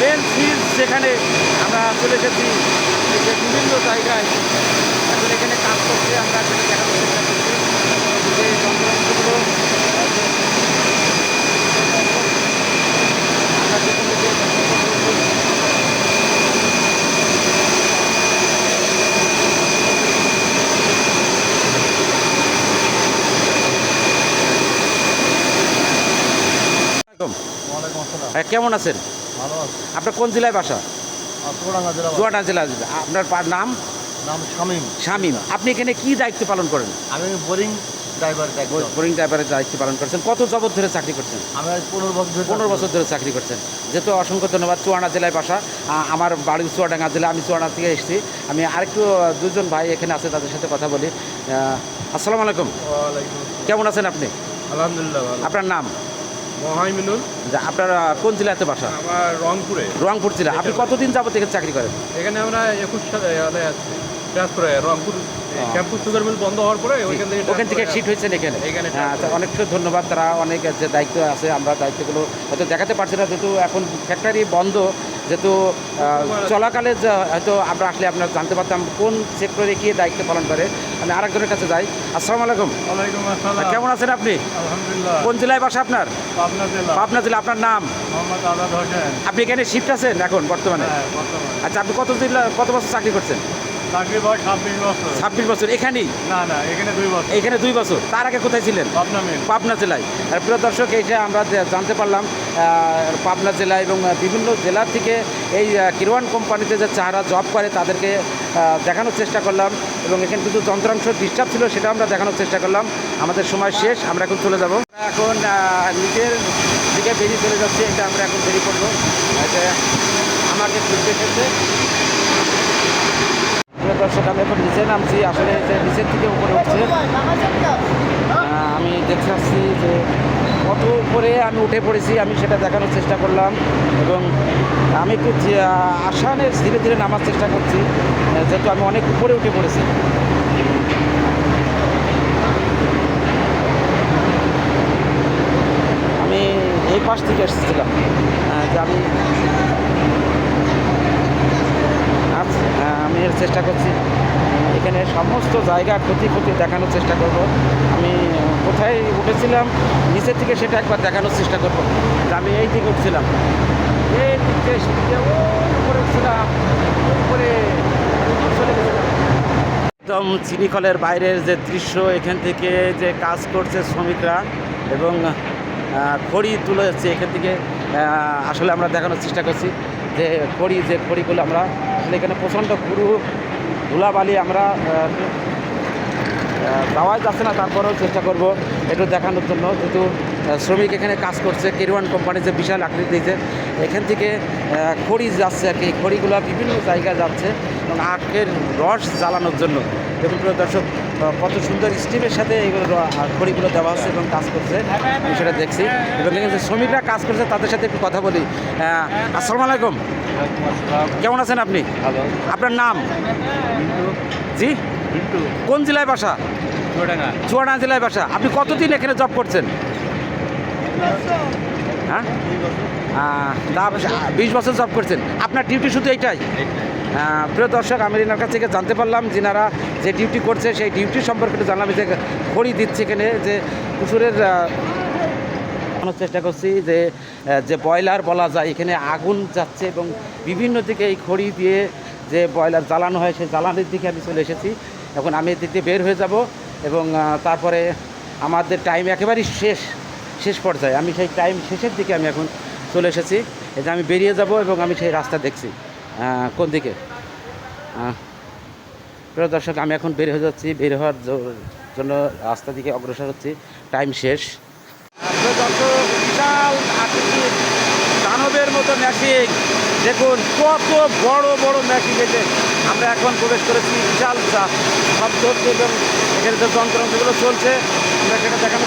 Bench hill সেখানে আমরা চলে এসেছি। বিভিন্ন জায়গায় হ্যাঁ, কেমন আছেন? ভালো আপনার কোন জেলায় বাসা? চুয়াডাঙ্গা জেলা। আপনার নাম? নাম শামীম। শামীম। আপনি এখানে কি দায়িত্ব পালন করেন? আমি বোরিং ড্রাইভার বোরিং ড্রাইভারের দায়িত্ব পালন করছেন। কত জবর ধরে চাকরি করছেন? আমি পনেরো বছর ধরে পনেরো বছর ধরে চাকরি করছেন। যেহেতু অসংখ্য ধন্যবাদ চুয়াডাঙ্গা জেলায় বাসা। আমার বাড়ি চুয়াডাঙ্গা জেলা আমি চুয়াডাঙ্গা থেকে এসেছি। আমি আরেকটু দুজন ভাই এখানে আছে তাদের সাথে কথা বলি। আসসালামু আলাইকুম। কেমন আছেন আপনি? আলহামদুলিল্লাহ আপনার নাম? মহাইমিনুল। আপনার কোন জেলাতে বাসা? আমার রংপুরে। রংপুর জেলা। আপনি কতদিন যাবত এখানে চাকরি করেন? এখানে আমরা একুশ সালে ট্রান্সফারে রংপুর। ক্যাম্পুস সুগার মিল বন্ধ হওয়ার পরে ওইখান থেকে ওখান থেকে শিট হয়েছেন এখানে? তো অনেক ধন্যবাদ। তারা অনেক যে দায়িত্ব আছে আমরা দায়িত্বগুলো হয়তো দেখাতে পারছি না যেহেতু এখন ফ্যাক্টরি বন্ধ। যেহেতু চলাকালে যে হয়তো আমরা আসলে আপনার জানতে পারতাম কোন সেক্টরে গিয়ে দায়িত্ব পালন করে আমি আরেকজনের কাছে যাই। আসসালামু আলাইকুম। কেমন আছেন আপনি? আলহামদুলিল্লাহ। কোন জেলায় বাসা আপনার? পাবনা জেলা। আপনার নাম? আপনি এখানে শিফট আছেন এখন বর্তমানে? হ্যাঁ আচ্ছা আপনি কত জেলা কত বছর চাকরি করছেন? ছাব্বিশ বছর। এখানেই? না না এখানে দুই বছর। এখানে দুই বছর। তার আগে কোথায় ছিলেন? পাবনা জেলায়। আর প্রিয় দর্শক এইটা আমরা জানতে পারলাম পাবনা জেলা এবং বিভিন্ন জেলা থেকে এই কিরওয়ান কোম্পানিতে যে চারা জব করে তাদেরকে দেখানোর চেষ্টা করলাম এবং এখানে কিছু যন্ত্রাংশ ডিস্টার্ব ছিল সেটা আমরা দেখানোর চেষ্টা করলাম। আমাদের সময় শেষ, আমরা এখন চলে যাব। এখন নিজের দিকে বেরিয়ে চলে যাচ্ছি, এটা আমরা এখন বেরিয়ে পড়ব। এটা আমাকে খুঁজতে এসেছে দর্শক, আমি এখন নিচে নামছি, আসলে নিচের থেকে উপরে উঠছে। আমি দেখতে আসছি যে কত উপরে আমি উঠে পড়েছি, আমি সেটা দেখানোর চেষ্টা করলাম এবং আমি একটু আসানে ধীরে ধীরে নামার চেষ্টা করছি যেহেতু আমি অনেক উপরে উঠে পড়েছি। আমি এই পাশ থেকে এসেছিলাম যে আমি আমি এর চেষ্টা করছি। এখানে সমস্ত জায়গা ক্ষতি ক্ষতি দেখানোর চেষ্টা করব। আমি উঠেছিলাম নিচের থেকে সেটা একবার দেখানোর চেষ্টা করব। যে আমি এই দিকে উঠছিলাম। এই দিক থেকে সিঁড়িতে উপরে উঠছিলাম উপরে চলে গেছিলাম। একদম চিনিকলের বাইরের যে দৃশ্য, এখান থেকে যে কাজ করছে শ্রমিকরা এবং খড়ি তুলে যাচ্ছে এখান থেকে আসলে আমরা দেখানোর চেষ্টা করছি যে খড়ি, যে খড়িগুলো আমরা, আসলে এখানে প্রচণ্ড গুরু ধুলাবালি আমরা যাওয়াই যাচ্ছে না তারপরেও চেষ্টা করব একটু দেখানোর জন্য। যেহেতু শ্রমিক এখানে কাজ করছে কেরওয়ান কোম্পানি যে বিশাল আকৃতি দিয়েছে এখান থেকে খড়ি যাচ্ছে আর কি। এই খড়িগুলো বিভিন্ন জায়গায় যাচ্ছে এবং আখের রস জ্বালানোর জন্য। দেখুন প্রিয় দর্শক কত সুন্দর স্টিমের সাথে এইগুলো খড়িগুলো দেওয়া হচ্ছে এবং কাজ করছে। আমি সেটা দেখছি। এবং এখানে যে শ্রমিকরা কাজ করছে তাদের সাথে একটু কথা বলি। আসসালামু আলাইকুম। কেমন আছেন আপনি? আপনার নাম? জি? কোন জেলায় বাসা? চুয়াডাঙ্গা। চুয়াডাঙ্গা জেলায় বাসা। আপনি কতদিন এখানে জব করছেন? হ্যাঁ? বিশ বছর জব করছেন। আপনার ডিউটি শুধু এইটাই? প্রিয় দর্শক আমি এনার কাছ থেকে জানতে পারলাম যেনারা যে ডিউটি করছে সেই ডিউটি সম্পর্কে একটু জানলাম যে খড়ি দিচ্ছে এখানে যে কুসুরের জানানোর চেষ্টা করছি যে যে বয়লার বলা যায় এখানে আগুন যাচ্ছে এবং বিভিন্ন দিকে এই খড়ি দিয়ে যে বয়লার জ্বালানো হয় সেই জ্বালানির দিকে আমি চলে এসেছি। এখন আমি এদিক দিয়ে বের হয়ে যাব এবং তারপরে আমাদের টাইম একেবারেই শেষ শেষ পর্যায়ে। আমি সেই টাইম শেষের দিকে আমি এখন চলে এসেছি। যে আমি বেরিয়ে যাব এবং আমি সেই রাস্তা দেখছি। কোন দিকে? প্রিয় দর্শক, আমি এখন বের হয়ে যাচ্ছি। বের হওয়ার জন্য রাস্তা দিকে অগ্রসর হচ্ছি। টাইম শেষ। দর্শক, বিশাল দানবের মতো মেশিন দেখুন, কত বড় বড় ম্যাকি গেছে আমরা এখন প্রবেশ করেছি বিশাল সব হচ্ছে এবং এখানে যে যন্ত্রাংশগুলো চলছে, আমরা সেটা এখন